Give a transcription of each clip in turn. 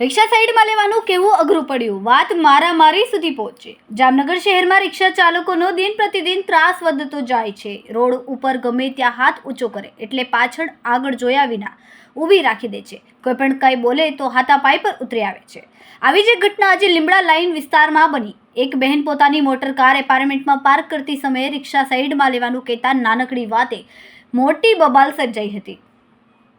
રિક્ષા સાઈડમાં લેવાનું કેવું અઘરું પડ્યું? વાત મારામારી સુધી પહોંચી. જામનગર શહેરમાં રિક્ષા ચાલકોનો દિન પ્રતિદિન ત્રાસ વધતો જાય છે. રોડ ઉપર ગમે ત્યાં હાથ ઊંચો કરે, એટલે પાછળ આગળ જોયા વિના ઊભી રાખી દે છે. કોઈ પણ કંઈ બોલે તો હાથાપાઈ પર ઉતરી આવે છે. આવી જ ઘટના આજે લીમડા લાઇન વિસ્તારમાં બની. એક બહેન પોતાની મોટર કાર એપાર્ટમેન્ટમાં પાર્ક કરતી સમયે રિક્ષા સાઈડમાં લેવાનું કહેતા નાનકડી વાતે મોટી બબાલ સર્જાઈ હતી.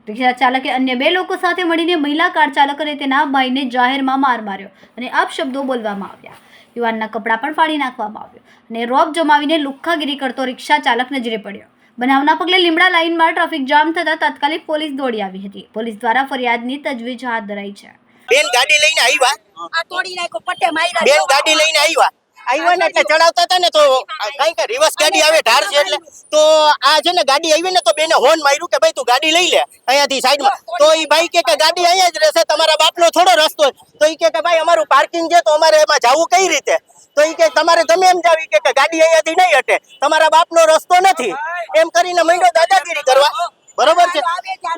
રિક્ષા ચાલકે અન્ય બે લોકો સાથે મળીને મહિલા કાર ચાલક અને તેના ભાઈને જાહેરમાં માર માર્યો અને અપશબ્દો બોલવામાં આવ્યા. યુવાનના કપડાં પણ ફાડી નાખવામાં આવ્યો અને રોબ જમાવીને લુખ્ખાગીરી કરતો રિક્ષા ચાલક નજરે પડ્યો. બનાવના પગલે લીમડા લાઇનમાં ટ્રાફિક જામ થતાં તાત્કાલિક પોલીસ દોડી આવી હતી. પોલીસ દ્વારા ફરિયાદની તજવીજ હાથ ધરાઈ છે. બેન ગાડી લઈને આવ્યા? આ તોડી નાખ્યો પટ્ટે માર્યા બેન ગાડી લઈને આવ્યા? આવ્યા ને એટલે ચડાવતા હતા ને તો કઈ કે રિવર્સ ગાડી આવે ઢાર છે એટલે? તો આ છે ને ગાડી આવી ને તો બેને હોર્ન માર્યું કે ભાઈ તું ગાડી લઈ લે અહીંયાથી સાઈડમાં. તો એ ભાઈ કે ગાડી અહીંયા જ રહેશે, તમારા બાપનો થોડો રસ્તો તો એ કે ભાઈ અમારું પાર્કિંગ છે તો અમારે એમાં જવું કઈ રીતે? તો એ કે તમારે તમે એમ જાવી કે ગાડી અહીંયાથી નહીં હટે. તમારા બાપનો રસ્તો નથી. એમ કરીને મહિનો દાદાગીરી કરવા. બરોબર છે?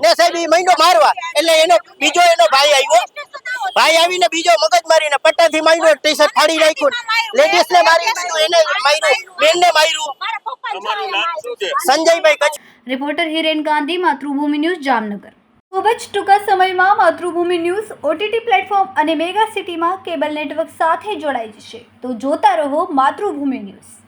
ને સાહેબ એ મહિનો મારવા. એટલે એનો બીજો એનો ભાઈ આવ્યો. ભાઈ આવીને બીજો મગજ મારીને પટ્ટાથી માર્યો ટી શર્ટ ફાડી નાખ્યું. લેડીઝ ને મારી એને માર્યું બેન ને માર્યું મારા પપ્પાને માર્યા. Sanjaybhai Kutch. Reporter Hiren Gandhi Matrubhumi news Jamnagar. ખૂબ જ ટૂંકા સમયમાં માતૃભૂમિ ન્યૂઝ ઓટીટી પ્લેટફોર્મ અને મેગા સિટીમાં કેબલ નેટવર્ક સાથે જોડાઈ જશે. તો જોતા રહો માતૃભૂમિ ન્યૂઝ.